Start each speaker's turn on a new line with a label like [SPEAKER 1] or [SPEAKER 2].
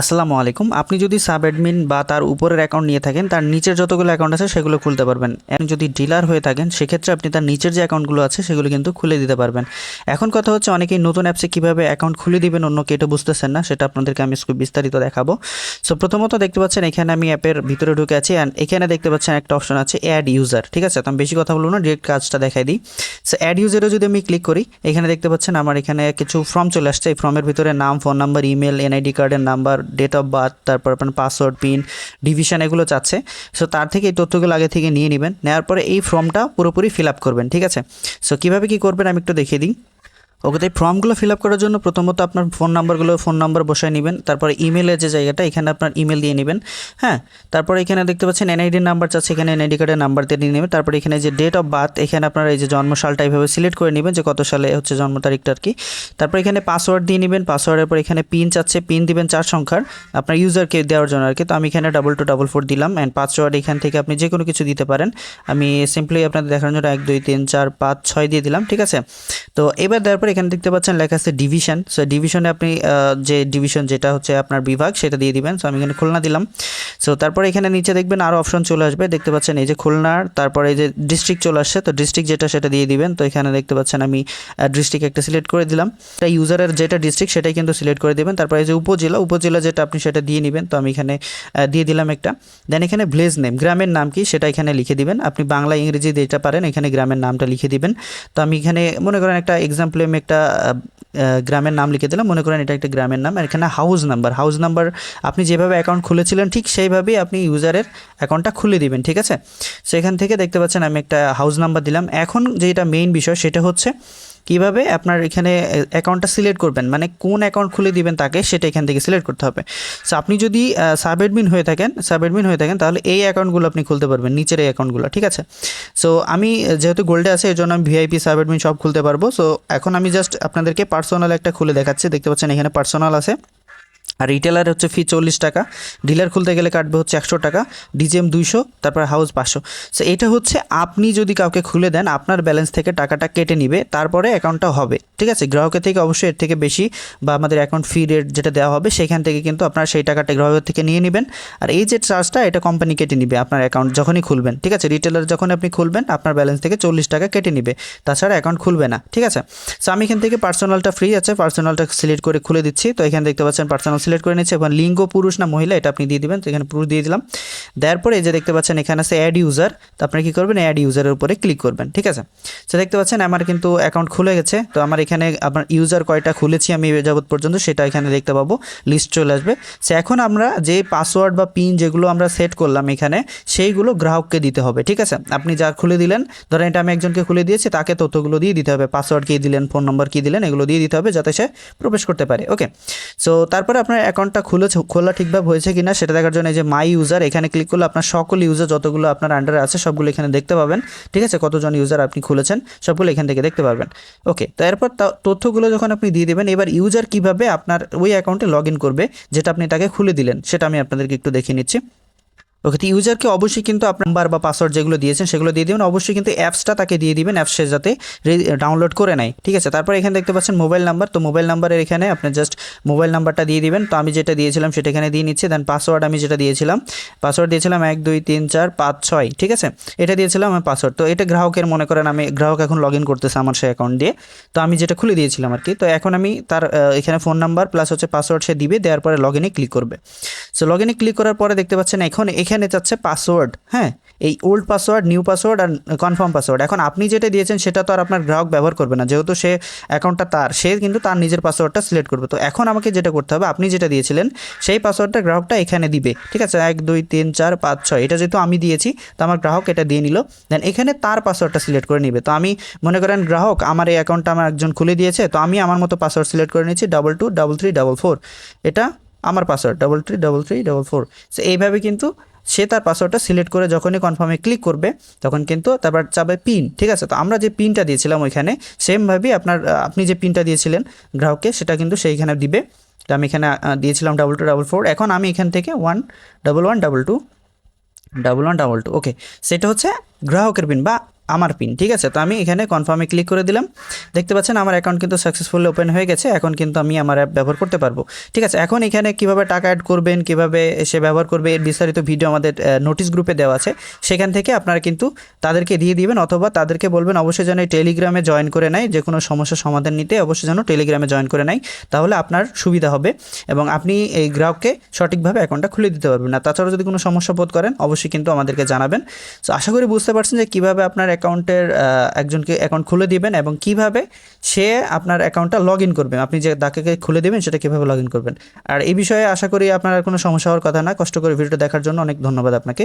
[SPEAKER 1] আসসালামু আলাইকুম। আপনি যদি সাব অ্যাডমিন বা তার উপরের অ্যাকাউন্ট নিয়ে থাকেন, তার নিচের যতগুলো অ্যাকাউন্ট আছে সেগুলো খুলতে পারবেন। আপনি যদি ডিলার হয়ে থাকেন, সেক্ষেত্রে আপনি তার নিচের যে অ্যাকাউন্টগুলো আছে সেগুলো কিন্তু খুলে দিতে পারবেন। এখন কথা হচ্ছে অনেকেই নতুন অ্যাপসে কীভাবে অ্যাকাউন্ট খুলে দিবেন, অন্য কেউ এটা বুঝতেছেন না, সেটা আপনাদেরকে আমি খুব বিস্তারিত দেখাবো। সো প্রথমত দেখতে পাচ্ছেন, এখানে আমি অ্যাপের ভিতরে ঢুকে আছি অ্যান্ড এখানে দেখতে পাচ্ছেন একটা অপশন আছে অ্যাড ইউজার ঠিক আছে? তো আমি বেশি কথা বলব না ডিরেক্ট কাজটা দেখাই দিই। সো অ্যাড ইউজারে যদি আমি ক্লিক করি, এখানে দেখতে পাচ্ছেন আমার এখানে কিছু ফর্ম চলে আসছে। এই ফর্মের ভিতরে নাম ফোন নাম্বার ইমেল এনআইডি কার্ডের নাম্বার ডেট অফ বার্থ তারপর আপনার পাসওয়ার্ড পিন ডিভিশন এগুলো চাচ্ছে। সো তার থেকে এই তথ্যগুলো আগে থেকে নিয়ে নেবেন। নেওয়ার পরে এই ফর্মটা পুরোপুরি ফিল আপ করবেন, ঠিক আছে? সো কীভাবে কী করবেন আমি একটু দেখিয়ে দিই। ওকে, তাই ফর্মগুলো ফিল আপ করার জন্য প্রথমত আপনার ফোন নাম্বারগুলো ফোন নাম্বার বসায় নেবেন, তারপরে ইমেলের যে জায়গাটা, এখানে আপনার ইমেল দিয়ে নেবেন হ্যাঁ? তারপরে এখানে দেখতে পাচ্ছেন এনআইডি নাম্বার চাচ্ছে, এখানে এনআইডি কার্ডের নাম্বার দিয়ে নেবেন, তারপরে এখানে যে ডেট অফ বার্থ এখানে আপনার এই যে জন্মসালটা এইভাবে সিলেক্ট করে নেবেন যে কত সালে হচ্ছে জন্ম তারিখটা আর কি। তারপর এখানে পাসওয়ার্ড দিয়ে নেবেন পাসওয়ার্ডের পর এখানে পিন চাচ্ছে পিন দিবেন চার সংখ্যার আপনার ইউজারকে দেওয়ার জন্য আর কি। তো আমি এখানে ডাবল টু ডাবল ফোর দিলাম অ্যান্ড পাসওয়ার্ড এখান থেকে আপনি যে কোনো কিছু দিতে পারেন। আমি সিম্পলি আপনাদের দেখানোর জন্য এক, দুই, তিন, চার, পাঁচ, ছয় দিয়ে দিলাম, ঠিক আছে? তো এবার দেওয়ার এখানে দেখতে পাচ্ছেন লেখা আছে ডিভিশন। সো ডিভিশনে আপনি যে ডিভিশন যেটা হচ্ছে আপনার বিভাগ, সেটা দিয়ে দিবেন। সো আমি এখানে খুলনা দিলাম। সো তারপরে এখানে নিচে দেখবেন আরও অপশন চলে আসবে। দেখতে পাচ্ছেন এই যে খুলনার, তারপরে এই যে ডিস্ট্রিক্ট চলে আসছে। তো ডিস্ট্রিক্ট যেটা, সেটা দিয়ে দিবেন। তো এখানে দেখতে পাচ্ছেন আমি ডিস্ট্রিক্ট একটা সিলেক্ট করে দিলাম। এটা ইউজারের যেটা ডিস্ট্রিক্ট সেটাই কিন্তু সিলেক্ট করে দেবেন। তারপরে এই যে উপজেলা উপজেলা যেটা আপনি সেটা দিয়ে নেবেন। তো আমি এখানে দিয়ে দিলাম একটা। দেন এখানে ভিলেজ নেম গ্রামের নাম কি, সেটা এখানে লিখে দিবেন। আপনি বাংলা ইংরেজি যেটা পারেন, এখানে গ্রামের নামটা লিখে দিবেন। তো আমি এখানে মনে করেন একটা এক্সাম্পলে আমি একটা গ্রামের নাম লিখে দিলাম। মনে করেন এটা একটা গ্রামের নাম। এখানে হাউস নাম্বার হাউস নাম্বার আপনি যেভাবে অ্যাকাউন্ট খুলেছিলেন, ঠিক সেইভাবেই আপনি ইউজারের অ্যাকাউন্টটা খুলে দিবেন, ঠিক আছে? সেখান থেকে দেখতে পাচ্ছেন আমি একটা হাউস নাম্বার দিলাম। এখন যেটা মেইন বিষয় সেটা হচ্ছে কীভাবে আপনার এখানে অ্যাকাউন্টটা সিলেক্ট করবেন? মানে কোন অ্যাকাউন্ট খুলে দিবেন তাকে, সেটা এখান থেকে সিলেক্ট করতে হবে। সো আপনি যদি সাব অ্যাডমিন হয়ে থাকেন সাব অ্যাডমিন হয়ে থাকেন, তাহলে এই অ্যাকাউন্টগুলো আপনি খুলতে পারবেন, নিচের এই অ্যাকাউন্টগুলো ঠিক আছে? সো আমি যেহেতু গোল্ডে আছে এর জন্য আমি ভিআইপি সাব অ্যাডমিন সব খুলতে পারব। সো এখন আমি জাস্ট আপনাদেরকে পার্সোনাল একটা খুলে দেখাচ্ছি। দেখতে পাচ্ছেন এখানে পার্সোনাল আছে। আর রিটেলার হচ্ছে ফি চল্লিশ টাকা। ডিলার খুলতে গেলে কাটবে হচ্ছে একশো টাকা ডিজিএম দুইশো, তারপর হাউস পাঁচশো। সো এটা হচ্ছে আপনি যদি কাউকে খুলে দেন, আপনার ব্যালেন্স থেকে টাকাটা কেটে নিবে, তারপরে অ্যাকাউন্টটা হবে। ঠিক আছে? গ্রাহকের থেকে অবশ্যই এর থেকে বেশি বা আমাদের অ্যাকাউন্ট ফি রেট যেটা দেওয়া হবে, সেখান থেকে কিন্তু আপনার সেই টাকাটা গ্রাহকের থেকে নিয়ে নেবেন। আর এই যে চার্জটা এটা কোম্পানি কেটে নিবে আপনার অ্যাকাউন্ট যখনই খুলবেন। ঠিক আছে? রিটেলার যখন আপনি খুলবেন, আপনার ব্যালেন্স থেকে চল্লিশ টাকা কেটে নিবে। তাছাড়া অ্যাকাউন্ট খুলবে না। ঠিক আছে? সো আমি এখান থেকে পার্সোনালটা ফ্রি আছে পার্সোনালটা সিলেক্ট করে খুলে দিচ্ছি। তো এখানে দেখতে পাচ্ছেন পার্সোনাল সিলেক্ট করে নিচ্ছে এবং লিঙ্গ, পুরুষ না মহিলা, এটা আপনি দিয়ে দিবেন। তো এখানে পুরুষ দিয়ে দিলাম। দেওয়ার পরে এই যে দেখতে পাচ্ছেন, এখানে আছে অ্যাড ইউজার তো আপনি কী করবেন? অ্যাড ইউজারের উপরে ক্লিক করবেন, ঠিক আছে? সো দেখতে পাচ্ছেন, আমার কিন্তু অ্যাকাউন্ট খুলে গেছে। তো আমার এখানে আপনার ইউজার কয়টা খুলেছি আমি এ যাবত পর্যন্ত সেটা এখানে দেখতে পাবো। লিস্ট চলে আসবে। সে এখন আমরা যে পাসওয়ার্ড বা পিন যেগুলো আমরা সেট করলাম এখানে, সেইগুলো গ্রাহককে দিতে হবে, ঠিক আছে? আপনি যা খুলে দিলেন, ধরেন এটা আমি একজনকে খুলে দিয়েছি, তাকে তথ্যগুলো দিয়ে দিতে হবে। পাসওয়ার্ড কী দিলেন ফোন নম্বর কী দিলেন, এগুলো দিয়ে দিতে হবে যাতে সে প্রবেশ করতে পারে ওকে সো তারপরে আপনার অ্যাকাউন্টটা খুলে খোলা ঠিকভাবে হয়েছে কিনা সেটা দেখার জন্য এই যে মাই ইউজার এখানে ক্লিক করলে আপনার সকল ইউজার যতগুলো আপনার আন্ডারে আছে, সবগুলো এখানে দেখতে পাবেন। ঠিক আছে? কতজন ইউজার আপনি খুলেছেন, সবগুলো এখান থেকে দেখতে পাবেন ওকে তো এরপর তা- তথ্যগুলো যখন আপনি দিয়ে দেবেন, এবার ইউজার কীভাবে আপনার ওই অ্যাকাউন্টে লগ করবে, যেটা আপনি তাকে খুলে দিলেন, সেটা আমি আপনাদেরকে একটু দেখিয়ে নিচ্ছি। ওকে ইউজারকে অবশ্যই কিন্তু আপনার নাম্বার বা পাসওয়ার্ড যেগুলো দিয়েছেন সেগুলো দিয়ে দিবেন। অবশ্যই কিন্তু অ্যাপসটা তাকে দিয়ে দিবেন অ্যাপসে যাতে ডাউনলোড করে নেয়, ঠিক আছে? তারপর এখানে দেখতে পাচ্ছেন মোবাইল নাম্বার তো মোবাইল নাম্বারের এখানে আপনি জাস্ট মোবাইল নাম্বারটা দিয়ে দিবেন। তো আমি যেটা দিয়েছিলাম সেটা এখানে দিয়ে নিচ্ছি দেন পাসওয়ার্ড আমি যেটা দিয়েছিলাম পাসওয়ার্ড দিয়েছিলাম এক, দুই, তিন, চার, পাঁচ, ছয়, ঠিক আছে? এটা দিয়েছিলাম আমার পাসওয়ার্ড তো এটা গ্রাহকের, মনে করেন আমি, গ্রাহক এখন লগ ইন করতেছে আমার সেই অ্যাকাউন্ট দিয়ে। তো আমি যেটা খুলে দিয়েছিলাম আর কি তো এখন আমি তার এখানে ফোন নাম্বার প্লাস হচ্ছে পাসওয়ার্ড সে দিবে, দেওয়ার পরে লগ ইনে ক্লিক করবে। সো লগ ইনে ক্লিক করার পরে দেখতে পাচ্ছেন এখন, এখানে যাচ্ছে পাসওয়ার্ড হ্যাঁ? এই ওল্ড পাসওয়ার্ড নিউ পাসওয়ার্ড আর কনফার্ম পাসওয়ার্ড এখন আপনি যেটা দিয়েছেন সেটা তো আর আপনার গ্রাহক ব্যবহার করবে না, যেহেতু সে অ্যাকাউন্টটা তার, সে কিন্তু তার নিজের পাসওয়ার্ডটা সিলেক্ট করবে। তো এখন আমাকে যেটা করতে হবে, আপনি যেটা দিয়েছিলেন, সেই পাসওয়ার্ডটা গ্রাহকটা এখানে দিবে, ঠিক আছে? এক, দুই, তিন, চার, পাঁচ, ছয়, এটা যেহেতু আমি দিয়েছি, তো আমার গ্রাহক এটা দিয়ে নিল দেন এখানে তার পাসওয়ার্ডটা সিলেক্ট করে নিবে। তো আমি মনে করেন গ্রাহক, আমার এই অ্যাকাউন্টটা আমার একজন খুলে দিয়েছে, তো আমি আমার মতো পাসওয়ার্ড সিলেক্ট করে নিচ্ছি double two double three double four এটা আমার password double three double three double four so এইভাবে কিন্তু সে তার পাসওয়ার্ডটা সিলেক্ট করে যখনই কনফার্মে ক্লিক করবে, তখন কিন্তু তারপর চাবে পিন ঠিক আছে? তো আমরা যে পিনটা দিয়েছিলাম ওইখানে সেমভাবেই আপনার আপনি যে পিনটা দিয়েছিলেন গ্রাহককে, সেটা কিন্তু সেইখানে দিবে। তো আমি এখানে দিয়েছিলাম ডাবল টু ডাবল ফোর এখন আমি এখান থেকে one double one double two double one double two okay সেটা হচ্ছে গ্রাহকের পিন বা আমার পিন ঠিক আছে? তো আমি এখানে কনফার্মে ক্লিক করে দিলাম। দেখতে পাচ্ছেন, আমার অ্যাকাউন্ট কিন্তু সাকসেসফুলি ওপেন হয়ে গেছে। এখন কিন্তু আমি আমার অ্যাপ ব্যবহার করতে পারব। ঠিক আছে, এখন এখানে কীভাবে টাকা অ্যাড করবেন, কীভাবে সে ব্যবহার করবে, এর বিস্তারিত ভিডিও আমাদের নোটিশ গ্রুপে দেওয়া আছে। সেখান থেকে আপনারা কিন্তু তাদেরকে দিয়ে দিবেন অথবা তাদেরকে বলবেন, অবশ্যই যেন টেলিগ্রামে জয়েন করে নেয়। যে কোনো সমস্যার সমাধান নিতে অবশ্যই যেন টেলিগ্রামে জয়েন করে নেয়। তাহলে আপনার সুবিধা হবে এবং আপনি এই গ্রাহককে সঠিকভাবে অ্যাকাউন্টটা খুলে দিতে পারবেন। না তাছাড়াও যদি কোনো সমস্যা বোধ করেন, অবশ্যই কিন্তু আমাদেরকে জানাবেন। তো আশা করি বুঝতে পারছেন যে কীভাবে আপনার অ্যাকাউন্টের একজনকে অ্যাকাউন্ট খুলে দিবেন এবং কীভাবে সে আপনার অ্যাকাউন্টটা লগ ইন করবেন আপনি যে তাকে খুলে দিবেন, সেটা কীভাবে লগ ইন করবেন। আর এই বিষয়ে আশা করি আপনার কোনো সমস্যা হওয়ার কথা না। কষ্ট করে ভিডিওটা দেখার জন্য অনেক ধন্যবাদ আপনাকে।